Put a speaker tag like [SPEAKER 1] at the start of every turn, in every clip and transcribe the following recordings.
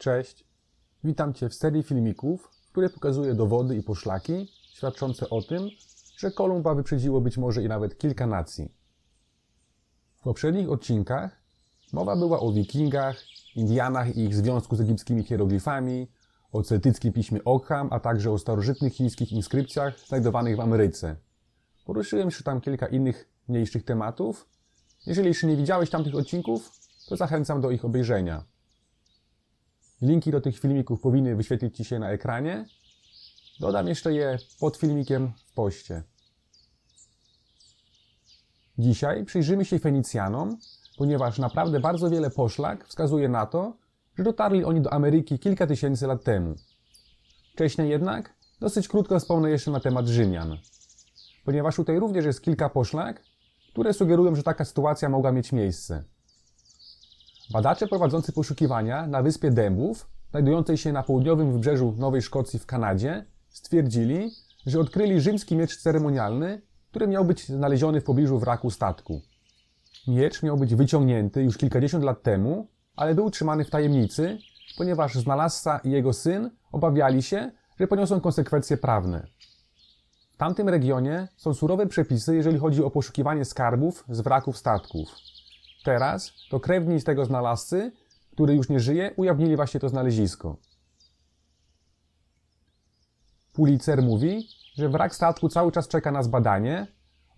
[SPEAKER 1] Cześć, witam Cię w serii filmików, które pokazuje dowody i poszlaki świadczące o tym, że Kolumba wyprzedziło być może i nawet kilka nacji. W poprzednich odcinkach mowa była o wikingach, Indianach i ich związku z egipskimi hieroglifami, o celtyckim piśmie Ogham, a także o starożytnych chińskich inskrypcjach znajdowanych w Ameryce. Poruszyłem jeszcze tam kilka innych mniejszych tematów. Jeżeli jeszcze nie widziałeś tamtych odcinków, to zachęcam do ich obejrzenia. Linki do tych filmików powinny wyświetlić Ci się na ekranie. Dodam jeszcze je pod filmikiem w poście. Dzisiaj przyjrzymy się Fenicjanom, ponieważ naprawdę bardzo wiele poszlak wskazuje na to, że dotarli oni do Ameryki kilka tysięcy lat temu. Wcześniej jednak dosyć krótko wspomnę jeszcze na temat Rzymian, ponieważ tutaj również jest kilka poszlak, które sugerują, że taka sytuacja mogła mieć miejsce. Badacze prowadzący poszukiwania na wyspie Dębów, znajdującej się na południowym wybrzeżu Nowej Szkocji w Kanadzie, stwierdzili, że odkryli rzymski miecz ceremonialny, który miał być znaleziony w pobliżu wraku statku. Miecz miał być wyciągnięty już kilkadziesiąt lat temu, ale był trzymany w tajemnicy, ponieważ znalazca i jego syn obawiali się, że poniosą konsekwencje prawne. W tamtym regionie są surowe przepisy, jeżeli chodzi o poszukiwanie skarbów z wraków statków. Teraz to krewni z tego znalazcy, który już nie żyje, ujawnili właśnie to znalezisko. Pulitzer mówi, że wrak statku cały czas czeka na zbadanie.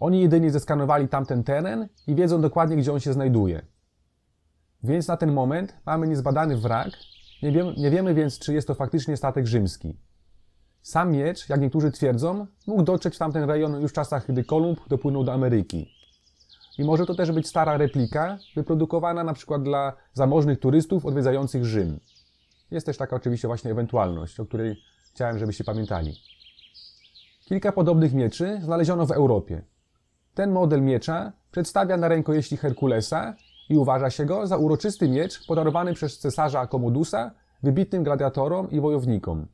[SPEAKER 1] Oni jedynie zeskanowali tamten teren i wiedzą dokładnie, gdzie on się znajduje. Więc na ten moment mamy niezbadany wrak, nie, nie wiemy więc, czy jest to faktycznie statek rzymski. Sam miecz, jak niektórzy twierdzą, mógł dotrzeć w tamten rejon już w czasach, gdy Kolumb dopłynął do Ameryki. I może to też być stara replika, wyprodukowana na przykład dla zamożnych turystów odwiedzających Rzym. Jest też taka oczywiście właśnie ewentualność, o której chciałem, żebyście pamiętali. Kilka podobnych mieczy znaleziono w Europie. Ten model miecza przedstawia na rękojeści Herkulesa i uważa się go za uroczysty miecz podarowany przez cesarza Komodusa wybitnym gladiatorom i wojownikom.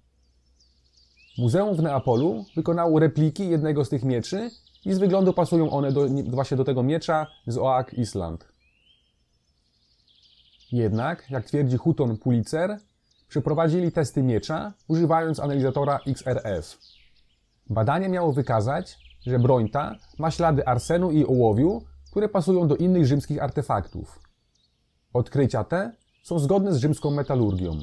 [SPEAKER 1] Muzeum w Neapolu wykonało repliki jednego z tych mieczy i z wyglądu pasują one do, właśnie do tego miecza z Oak Island. Jednak, jak twierdzi Hutton Pulitzer, przeprowadzili testy miecza używając analizatora XRF. Badanie miało wykazać, że broń ta ma ślady arsenu i ołowiu, które pasują do innych rzymskich artefaktów. Odkrycia te są zgodne z rzymską metalurgią.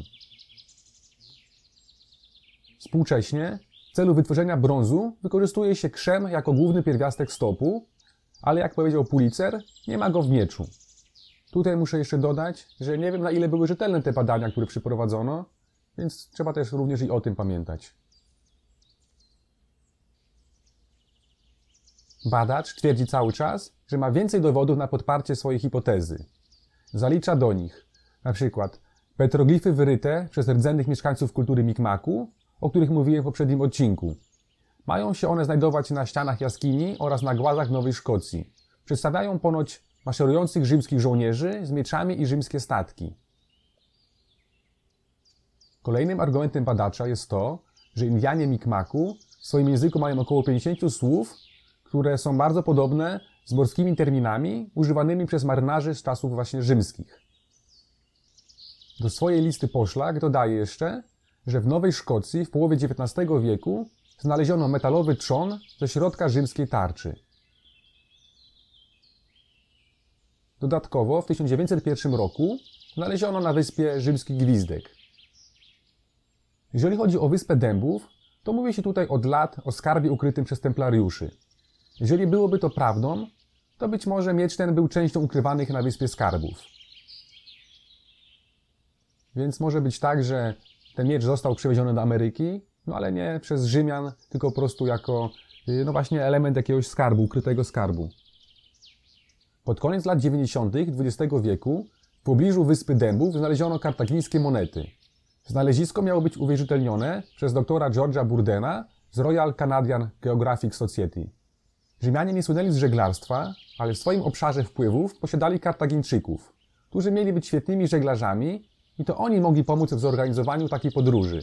[SPEAKER 1] Współcześnie w celu wytworzenia brązu wykorzystuje się krzem jako główny pierwiastek stopu, ale jak powiedział Pulitzer, nie ma go w mieczu. Tutaj muszę jeszcze dodać, że nie wiem na ile były rzetelne te badania, które przeprowadzono, więc trzeba też również i o tym pamiętać. Badacz twierdzi cały czas, że ma więcej dowodów na podparcie swojej hipotezy. Zalicza do nich na przykład petroglify wyryte przez rdzennych mieszkańców kultury Mikmaku, o których mówiłem w poprzednim odcinku. Mają się one znajdować na ścianach jaskini oraz na głazach Nowej Szkocji. Przedstawiają ponoć maszerujących rzymskich żołnierzy z mieczami i rzymskie statki. Kolejnym argumentem badacza jest to, że Indianie Mikmaku w swoim języku mają około 50 słów, które są bardzo podobne z morskimi terminami używanymi przez marynarzy z czasów właśnie rzymskich. Do swojej listy poszlak dodaje jeszcze, że w Nowej Szkocji w połowie XIX wieku znaleziono metalowy trzon ze środka rzymskiej tarczy. Dodatkowo w 1901 roku znaleziono na wyspie rzymski gwizdek. Jeżeli chodzi o wyspę Dębów, to mówi się tutaj od lat o skarbie ukrytym przez templariuszy. Jeżeli byłoby to prawdą, to być może miecz ten był częścią ukrywanych na wyspie skarbów. Więc może być tak, że ten miecz został przywieziony do Ameryki, no ale nie przez Rzymian, tylko po prostu jako, no właśnie, element jakiegoś skarbu, ukrytego skarbu. Pod koniec lat 90. XX wieku w pobliżu wyspy Dębów znaleziono kartagińskie monety. Znalezisko miało być uwierzytelnione przez doktora George'a Burdena z Royal Canadian Geographic Society. Rzymianie nie słynęli z żeglarstwa, ale w swoim obszarze wpływów posiadali Kartagińczyków, którzy mieli być świetnymi żeglarzami i to oni mogli pomóc w zorganizowaniu takiej podróży.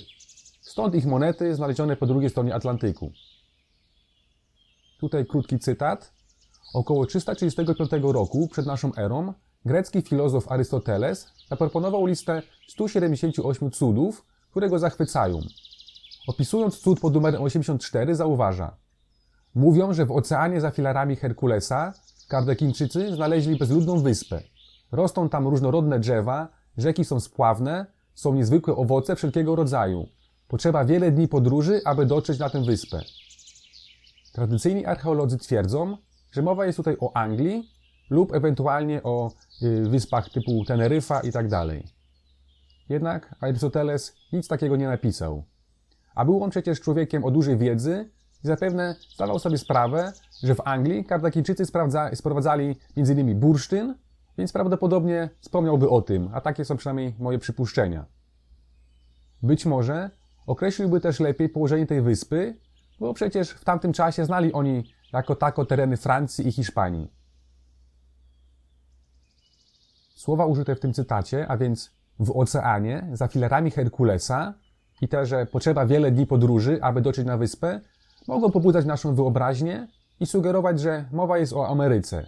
[SPEAKER 1] Stąd ich monety znalezione po drugiej stronie Atlantyku. Tutaj krótki cytat. Około 335 roku przed naszą erą grecki filozof Arystoteles zaproponował listę 178 cudów, które go zachwycają. Opisując cud pod numerem 84 zauważa Mówią, że w oceanie za filarami Herkulesa Kardakińczycy znaleźli bezludną wyspę. Rosną tam różnorodne drzewa, rzeki są spławne, są niezwykłe owoce wszelkiego rodzaju. Potrzeba wiele dni podróży, aby dotrzeć na tę wyspę. Tradycyjni archeolodzy twierdzą, że mowa jest tutaj o Anglii lub ewentualnie o y, wyspach typu Teneryfa i tak. Jednak Arystoteles nic takiego nie napisał. A był on przecież człowiekiem o dużej wiedzy i zapewne zdawał sobie sprawę, że w Anglii Kardakińczycy sprawdza, sprowadzali m.in. bursztyn, więc prawdopodobnie wspomniałby o tym, a takie są przynajmniej moje przypuszczenia. Być może określiłby też lepiej położenie tej wyspy, bo przecież w tamtym czasie znali oni jako tako tereny Francji i Hiszpanii. Słowa użyte w tym cytacie, a więc w oceanie, za filarami Herkulesa i te, że potrzeba wiele dni podróży, aby dotrzeć na wyspę, mogą pobudzać naszą wyobraźnię i sugerować, że mowa jest o Ameryce.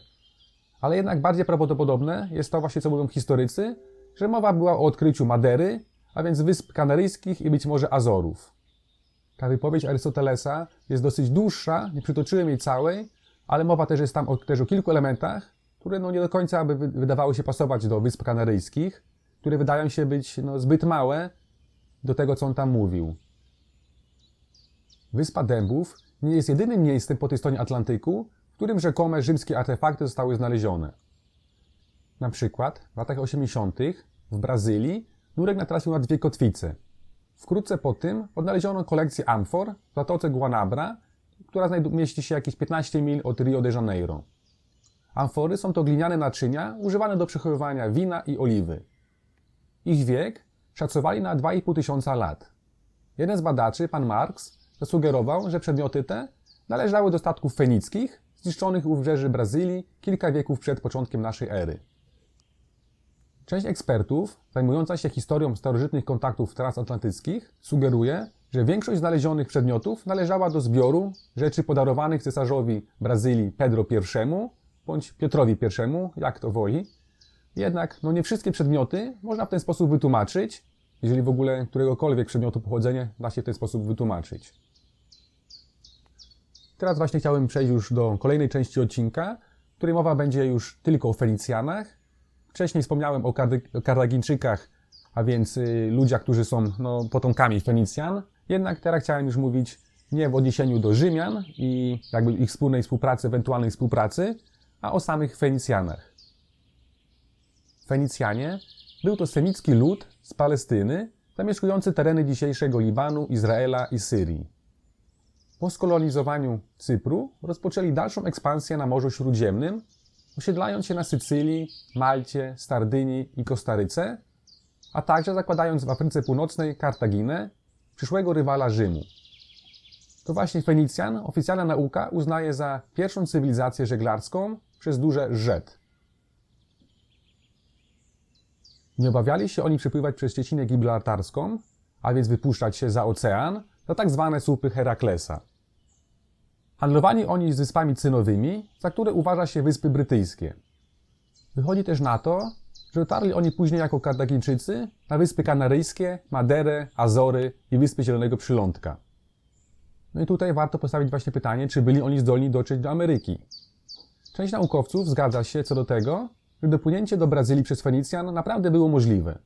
[SPEAKER 1] Ale jednak bardziej prawdopodobne jest to właśnie, co mówią historycy, że mowa była o odkryciu Madery, a więc Wysp Kanaryjskich i być może Azorów. Ta wypowiedź Arystotelesa jest dosyć dłuższa, nie przytoczyłem jej całej, ale mowa też jest tam o, też o kilku elementach, które no nie do końca by wydawały się pasować do Wysp Kanaryjskich, które wydają się być no, zbyt małe do tego, co on tam mówił. Wyspa Dębów nie jest jedynym miejscem po tej stronie Atlantyku, w którym rzekome rzymskie artefakty zostały znalezione. Na przykład w latach 80. w Brazylii nurek natrafił na dwie kotwice. Wkrótce po tym odnaleziono kolekcję amfor w zatoce Guanabra, która mieści się jakieś 15 mil od Rio de Janeiro. Amfory są to gliniane naczynia używane do przechowywania wina i oliwy. Ich wiek szacowali na 2,5 tysiąca lat. Jeden z badaczy, pan Marx, zasugerował, że przedmioty te należały do statków fenickich zniszczonych u wybrzeży Brazylii kilka wieków przed początkiem naszej ery. Część ekspertów zajmująca się historią starożytnych kontaktów transatlantyckich sugeruje, że większość znalezionych przedmiotów należała do zbioru rzeczy podarowanych cesarzowi Brazylii Pedro I bądź Piotrowi I, jak to woli. Jednak no nie wszystkie przedmioty można w ten sposób wytłumaczyć, jeżeli w ogóle któregokolwiek przedmiotu pochodzenie da się w ten sposób wytłumaczyć. Teraz właśnie chciałem przejść już do kolejnej części odcinka, w której mowa będzie już tylko o Fenicjanach. Wcześniej wspomniałem o, Kardy- a więc y, ludziach, którzy są no, potomkami Fenicjan. Jednak teraz chciałem już mówić nie w odniesieniu do Rzymian i jakby ich wspólnej współpracy, ewentualnej współpracy, a o samych Fenicjanach. Fenicjanie był to semicki lud z Palestyny, zamieszkujący tereny dzisiejszego Libanu, Izraela i Syrii. Po skolonizowaniu Cypru rozpoczęli dalszą ekspansję na Morzu Śródziemnym, osiedlając się na Sycylii, Malcie, Stardynii i Kostaryce, a także zakładając w Afryce Północnej Kartaginę, przyszłego rywala Rzymu. To właśnie Fenicjan oficjalna nauka uznaje za pierwszą cywilizację żeglarską przez duże rzet. Nie obawiali się oni przepływać przez Ciecinę Gibraltarską, a więc wypuszczać się za ocean, za tak zwane słupy Heraklesa. Handlowali oni z wyspami cynowymi, za które uważa się Wyspy Brytyjskie. Wychodzi też na to, że dotarli oni później jako Kardagińczycy na Wyspy Kanaryjskie, Maderę, Azory i Wyspy Zielonego Przylądka. No i tutaj warto postawić właśnie pytanie, czy byli oni zdolni dotrzeć do Ameryki. Część naukowców zgadza się co do tego, że dopłynięcie do Brazylii przez Fenicjan naprawdę było możliwe.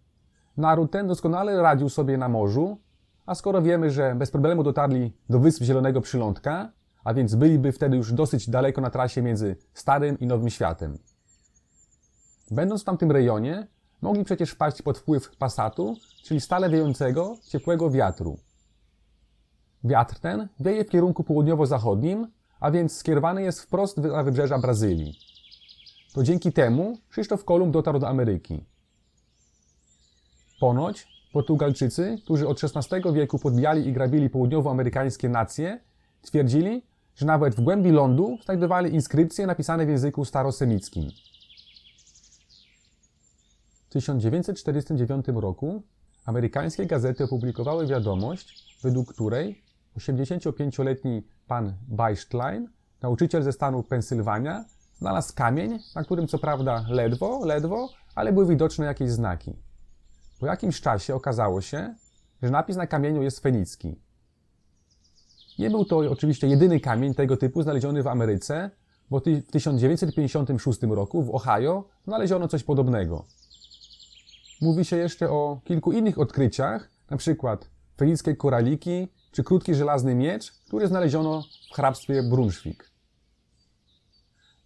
[SPEAKER 1] Naród ten doskonale radził sobie na morzu, a skoro wiemy, że bez problemu dotarli do Wysp Zielonego Przylądka, a więc byliby wtedy już dosyć daleko na trasie między Starym i Nowym Światem. Będąc w tamtym rejonie, mogli przecież wpaść pod wpływ pasatu, czyli stale wiejącego, ciepłego wiatru. Wiatr ten wieje w kierunku południowo-zachodnim, a więc skierowany jest wprost na wybrzeża Brazylii. To dzięki temu Krzysztof Kolumb dotarł do Ameryki. Ponoć Portugalczycy, którzy od XVI wieku podbijali i grabili południowoamerykańskie nacje, twierdzili, że nawet w głębi lądu znajdowali inskrypcje napisane w języku starosemickim. W 1949 roku amerykańskie gazety opublikowały wiadomość, według której 85-letni pan Beischtlein, nauczyciel ze stanu Pensylwania, znalazł kamień, na którym co prawda ledwo, ledwo, ale były widoczne jakieś znaki. Po jakimś czasie okazało się, że napis na kamieniu jest fenicki. Nie był to oczywiście jedyny kamień tego typu znaleziony w Ameryce, bo w 1956 roku w Ohio znaleziono coś podobnego. Mówi się jeszcze o kilku innych odkryciach, przykład fenickie koraliki czy krótki żelazny miecz, który znaleziono w hrabstwie Brunswick.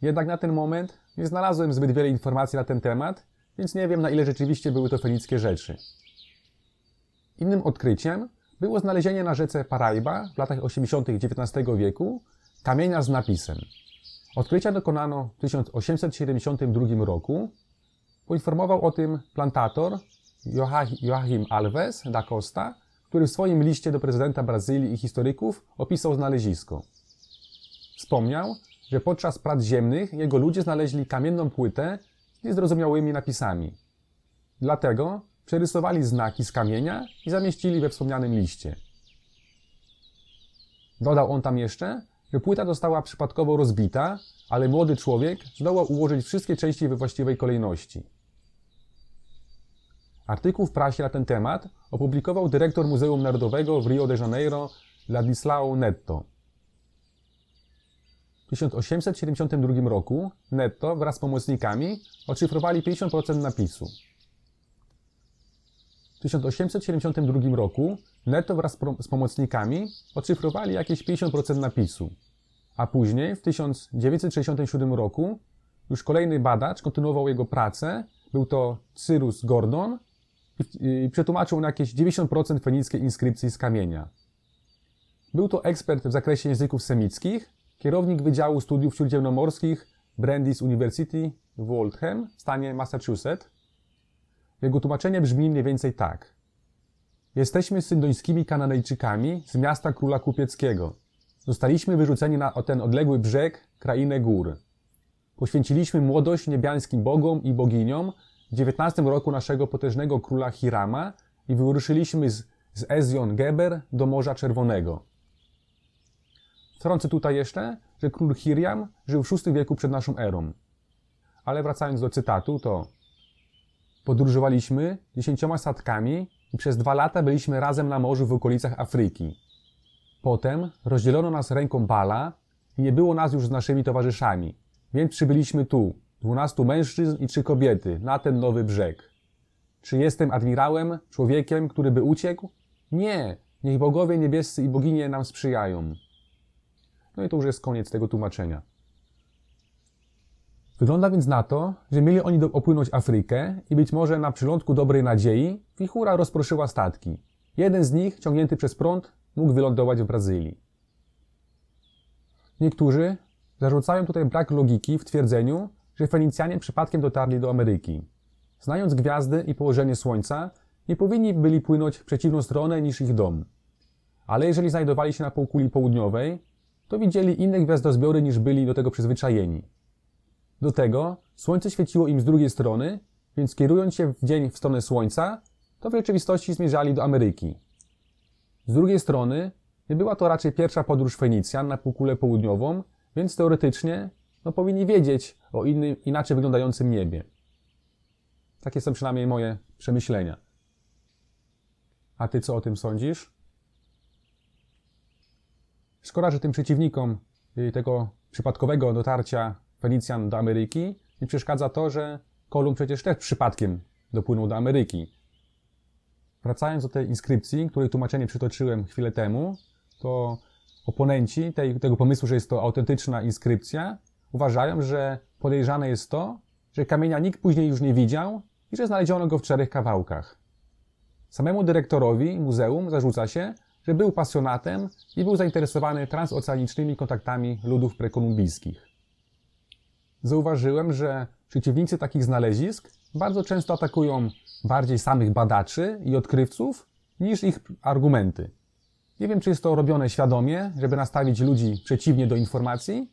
[SPEAKER 1] Jednak na ten moment nie znalazłem zbyt wiele informacji na ten temat, więc nie wiem na ile rzeczywiście były to fenickie rzeczy. Innym odkryciem było znalezienie na rzece Paraiba w latach 80. XIX wieku kamienia z napisem. Odkrycia dokonano w 1872 roku. Poinformował o tym plantator Joach- Joachim Alves da Costa, który w swoim liście do prezydenta Brazylii i historyków opisał znalezisko. Wspomniał, że podczas prac ziemnych jego ludzie znaleźli kamienną płytę z niezrozumiałymi napisami. Dlatego przerysowali znaki z kamienia i zamieścili we wspomnianym liście. Dodał on tam jeszcze, że płyta została przypadkowo rozbita, ale młody człowiek zdołał ułożyć wszystkie części we właściwej kolejności. Artykuł w prasie na ten temat opublikował dyrektor Muzeum Narodowego w Rio de Janeiro Ladislao Netto. W 1872 roku Netto wraz z pomocnikami odszyfrowali 50% napisu. W 1872 roku Netto wraz z pomocnikami odszyfrowali jakieś 50% napisu. A później, w 1967 roku, już kolejny badacz kontynuował jego pracę. Był to Cyrus Gordon i, przetłumaczył na jakieś 90% fenickiej inskrypcji z kamienia. Był to ekspert w zakresie języków semickich, kierownik Wydziału Studiów Śródziemnomorskich Brandeis University w Waltham w stanie Massachusetts. Jego tłumaczenie brzmi mniej więcej tak. Jesteśmy syndońskimi Kananejczykami z miasta króla kupieckiego. Zostaliśmy wyrzuceni na ten odległy brzeg, krainę gór. Poświęciliśmy młodość niebiańskim bogom i boginiom w XIX roku naszego potężnego króla Hirama i wyruszyliśmy z, z Ezjon Geber do Morza Czerwonego. Wtrącę tutaj jeszcze, że król Hiriam żył w VI wieku przed naszą erą. Ale wracając do cytatu, to podróżowaliśmy dziesięcioma statkami i przez dwa lata byliśmy razem na morzu w okolicach Afryki. Potem rozdzielono nas ręką Bala i nie było nas już z naszymi towarzyszami, więc przybyliśmy tu, dwunastu mężczyzn i trzy kobiety, na ten nowy brzeg. Czy jestem admirałem, człowiekiem, który by uciekł? Nie, niech bogowie niebiescy i boginie nam sprzyjają. No i to już jest koniec tego tłumaczenia. Wygląda więc na to, że mieli oni opłynąć Afrykę i być może na przylądku dobrej nadziei wichura rozproszyła statki. Jeden z nich, ciągnięty przez prąd, mógł wylądować w Brazylii. Niektórzy zarzucają tutaj brak logiki w twierdzeniu, że Fenicjanie przypadkiem dotarli do Ameryki. Znając gwiazdy i położenie Słońca, nie powinni byli płynąć w przeciwną stronę niż ich dom. Ale jeżeli znajdowali się na półkuli południowej, to widzieli inne gwiazdozbiory niż byli do tego przyzwyczajeni. Do tego Słońce świeciło im z drugiej strony, więc kierując się w dzień w stronę Słońca, to w rzeczywistości zmierzali do Ameryki. Z drugiej strony, nie była to raczej pierwsza podróż Fenicjan na półkulę południową, więc teoretycznie no, powinni wiedzieć o innym, inaczej wyglądającym niebie. Takie są przynajmniej moje przemyślenia. A ty co o tym sądzisz? Szkoda, że tym przeciwnikom y, tego przypadkowego dotarcia Fenicjan do Ameryki nie przeszkadza to, że Kolumb przecież też przypadkiem dopłynął do Ameryki. Wracając do tej inskrypcji, której tłumaczenie przytoczyłem chwilę temu, to oponenci tej, tego pomysłu, że jest to autentyczna inskrypcja, uważają, że podejrzane jest to, że kamienia nikt później już nie widział i że znaleziono go w czterech kawałkach. Samemu dyrektorowi muzeum zarzuca się, że był pasjonatem i był zainteresowany transoceanicznymi kontaktami ludów prekolumbijskich. Zauważyłem, że przeciwnicy takich znalezisk bardzo często atakują bardziej samych badaczy i odkrywców niż ich argumenty. Nie wiem, czy jest to robione świadomie, żeby nastawić ludzi przeciwnie do informacji,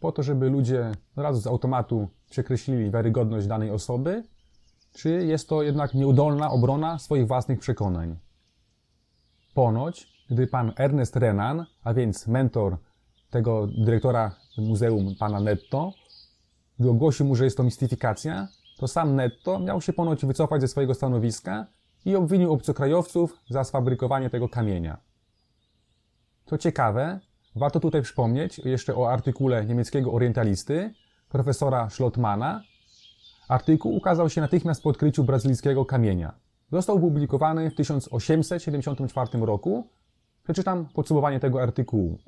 [SPEAKER 1] po to, żeby ludzie od razu z automatu przekreślili wiarygodność danej osoby, czy jest to jednak nieudolna obrona swoich własnych przekonań. Ponoć, gdy pan Ernest Renan, a więc mentor tego dyrektora muzeum, pana Netto, gdy ogłosił mu, że jest to mistyfikacja, to sam Netto miał się ponoć wycofać ze swojego stanowiska i obwinił obcokrajowców za sfabrykowanie tego kamienia. Co ciekawe, warto tutaj przypomnieć jeszcze o artykule niemieckiego orientalisty, profesora Schlottmana. Artykuł ukazał się natychmiast po odkryciu brazylijskiego kamienia. Został opublikowany w 1874 roku. Przeczytam podsumowanie tego artykułu.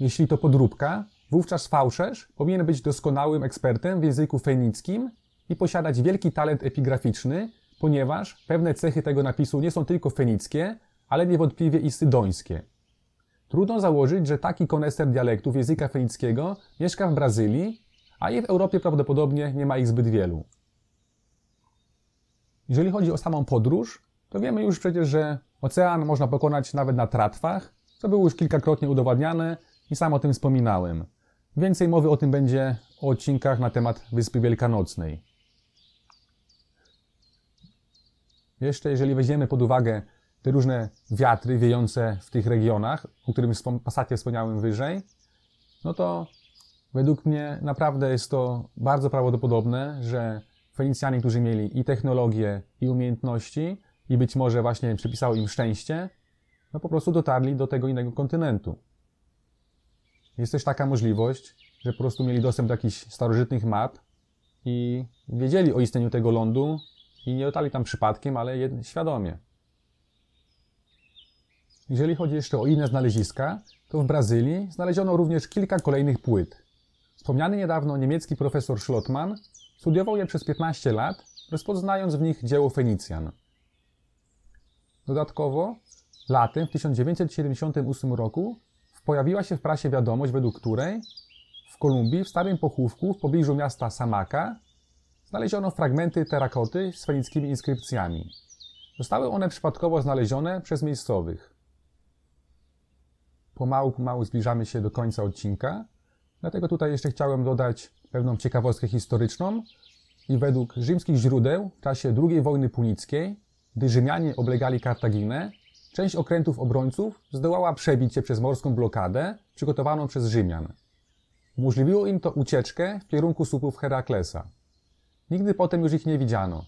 [SPEAKER 1] Jeśli to podróbka, wówczas fałszerz powinien być doskonałym ekspertem w języku fenickim i posiadać wielki talent epigraficzny, ponieważ pewne cechy tego napisu nie są tylko fenickie, ale niewątpliwie i sydońskie. Trudno założyć, że taki koneser dialektów języka fenickiego mieszka w Brazylii, a i w Europie prawdopodobnie nie ma ich zbyt wielu. Jeżeli chodzi o samą podróż, to wiemy już przecież, że ocean można pokonać nawet na tratwach, co było już kilkakrotnie udowadniane i sam o tym wspominałem. Więcej mowy o tym będzie o odcinkach na temat Wyspy Wielkanocnej. Jeszcze jeżeli weźmiemy pod uwagę te różne wiatry wiejące w tych regionach, o którym w pasacie wspomniałem wyżej, no to według mnie naprawdę jest to bardzo prawdopodobne, że Fenicjanie, którzy mieli i technologię, i umiejętności, i być może właśnie przypisało im szczęście, no po prostu dotarli do tego innego kontynentu. Jest też taka możliwość, że po prostu mieli dostęp do jakichś starożytnych map i wiedzieli o istnieniu tego lądu i nie dotarli tam przypadkiem, ale świadomie. Jeżeli chodzi jeszcze o inne znaleziska, to w Brazylii znaleziono również kilka kolejnych płyt. Wspomniany niedawno niemiecki profesor Schlottmann studiował je przez 15 lat, rozpoznając w nich dzieło Fenicjan. Dodatkowo, latem w 1978 roku pojawiła się w prasie wiadomość, według której w Kolumbii, w starym pochówku w pobliżu miasta Samaka, znaleziono fragmenty terakoty z fenickimi inskrypcjami. Zostały one przypadkowo znalezione przez miejscowych. Pomału, pomału zbliżamy się do końca odcinka, dlatego tutaj jeszcze chciałem dodać pewną ciekawostkę historyczną. I według rzymskich źródeł w czasie II wojny punickiej, gdy Rzymianie oblegali Kartaginę, Część okrętów obrońców zdołała przebić się przez morską blokadę przygotowaną przez Rzymian. Umożliwiło im to ucieczkę w kierunku słupów Heraklesa. Nigdy potem już ich nie widziano.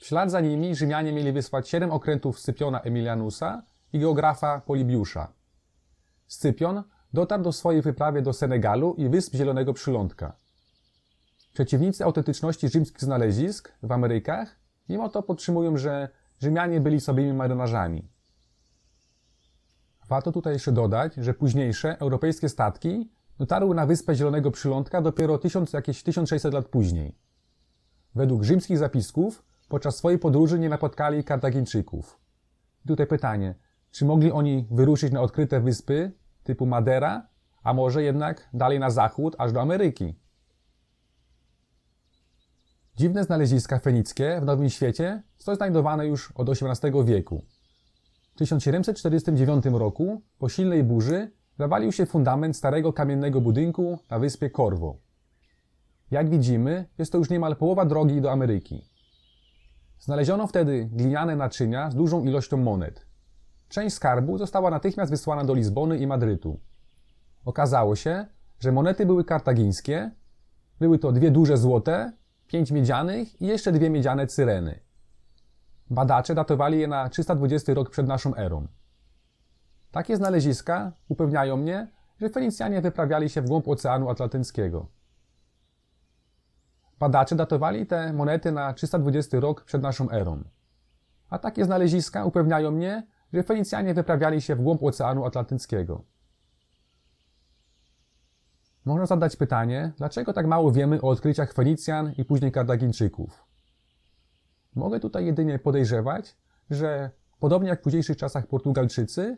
[SPEAKER 1] W ślad za nimi Rzymianie mieli wysłać siedem okrętów Scypiona Emilianusa i geografa Polibiusza. Scypion dotarł do swojej wyprawy do Senegalu i wysp Zielonego Przylądka. Przeciwnicy autentyczności rzymskich znalezisk w Amerykach mimo to podtrzymują, że Rzymianie byli sobymi marynarzami. Warto tutaj jeszcze dodać, że późniejsze europejskie statki dotarły na wyspę Zielonego Przylądka dopiero 1000, jakieś 1600 lat później. Według rzymskich zapisków podczas swojej podróży nie napotkali Kartagińczyków. I tutaj pytanie, czy mogli oni wyruszyć na odkryte wyspy typu Madera, a może jednak dalej na zachód, aż do Ameryki? Dziwne znaleziska fenickie w Nowym Świecie są znajdowane już od XVIII wieku. W 1749 roku, po silnej burzy, zawalił się fundament starego kamiennego budynku na wyspie Corvo. Jak widzimy, jest to już niemal połowa drogi do Ameryki. Znaleziono wtedy gliniane naczynia z dużą ilością monet. Część skarbu została natychmiast wysłana do Lizbony i Madrytu. Okazało się, że monety były kartagińskie, były to dwie duże złote, pięć miedzianych i jeszcze dwie miedziane cyreny. Badacze datowali je na 320 rok przed naszą erą. Takie znaleziska upewniają mnie, że Fenicjanie wyprawiali się w głąb Oceanu Atlantyckiego. Badacze datowali te monety na 320 rok przed naszą erą. A takie znaleziska upewniają mnie, że Fenicjanie wyprawiali się w głąb Oceanu Atlantyckiego. Można zadać pytanie, dlaczego tak mało wiemy o odkryciach Fenicjan i później Kartagińczyków. Mogę tutaj jedynie podejrzewać, że podobnie jak w późniejszych czasach Portugalczycy,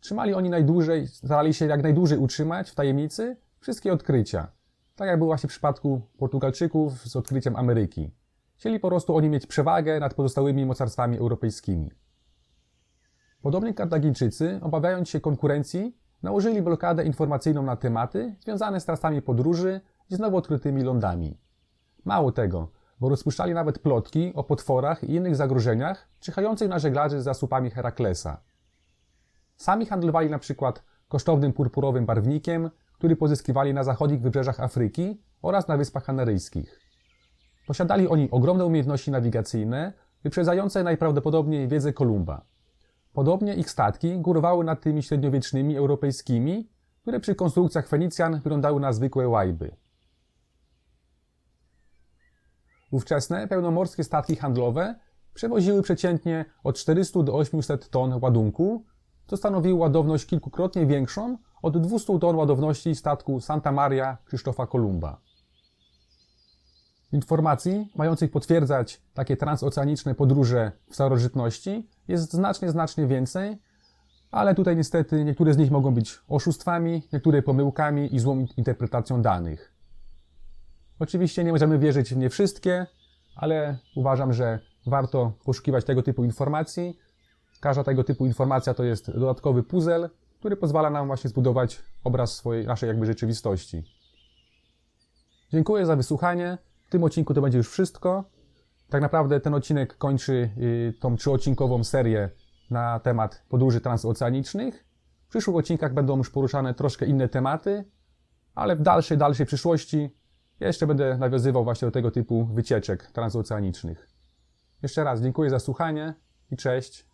[SPEAKER 1] trzymali oni najdłużej, starali się jak najdłużej utrzymać w tajemnicy wszystkie odkrycia. Tak jak było właśnie w przypadku Portugalczyków z odkryciem Ameryki. Chcieli po prostu oni mieć przewagę nad pozostałymi mocarstwami europejskimi. Podobnie Kartagińczycy, obawiając się konkurencji, nałożyli blokadę informacyjną na tematy związane z trasami podróży i znowu odkrytymi lądami. Mało tego, bo rozpuszczali nawet plotki o potworach i innych zagrożeniach czyhających na żeglarzy z zasupami Heraklesa. Sami handlowali na przykład kosztownym purpurowym barwnikiem, który pozyskiwali na zachodnich wybrzeżach Afryki oraz na Wyspach Kanaryjskich. Posiadali oni ogromne umiejętności nawigacyjne, wyprzedzające najprawdopodobniej wiedzę Kolumba. Podobnie ich statki górowały nad tymi średniowiecznymi europejskimi, które przy konstrukcjach Fenicjan wyglądały na zwykłe łajby. Ówczesne pełnomorskie statki handlowe przewoziły przeciętnie od 400 do 800 ton ładunku, co stanowiło ładowność kilkukrotnie większą od 200 ton ładowności statku Santa Maria Krzysztofa Kolumba. Informacji mających potwierdzać takie transoceaniczne podróże w starożytności jest znacznie, znacznie więcej, ale tutaj niestety niektóre z nich mogą być oszustwami, niektóre pomyłkami i złą interpretacją danych. Oczywiście nie możemy wierzyć w nie wszystkie, ale uważam, że warto poszukiwać tego typu informacji. Każda tego typu informacja to jest dodatkowy puzzle, który pozwala nam właśnie zbudować obraz swojej, naszej jakby rzeczywistości. Dziękuję za wysłuchanie. W tym odcinku to będzie już wszystko. Tak naprawdę ten odcinek kończy y, tą trzyodcinkową serię na temat podróży transoceanicznych. W przyszłych odcinkach będą już poruszane troszkę inne tematy, ale w dalszej, dalszej przyszłości jeszcze będę nawiązywał właśnie do tego typu wycieczek transoceanicznych. Jeszcze raz dziękuję za słuchanie i cześć.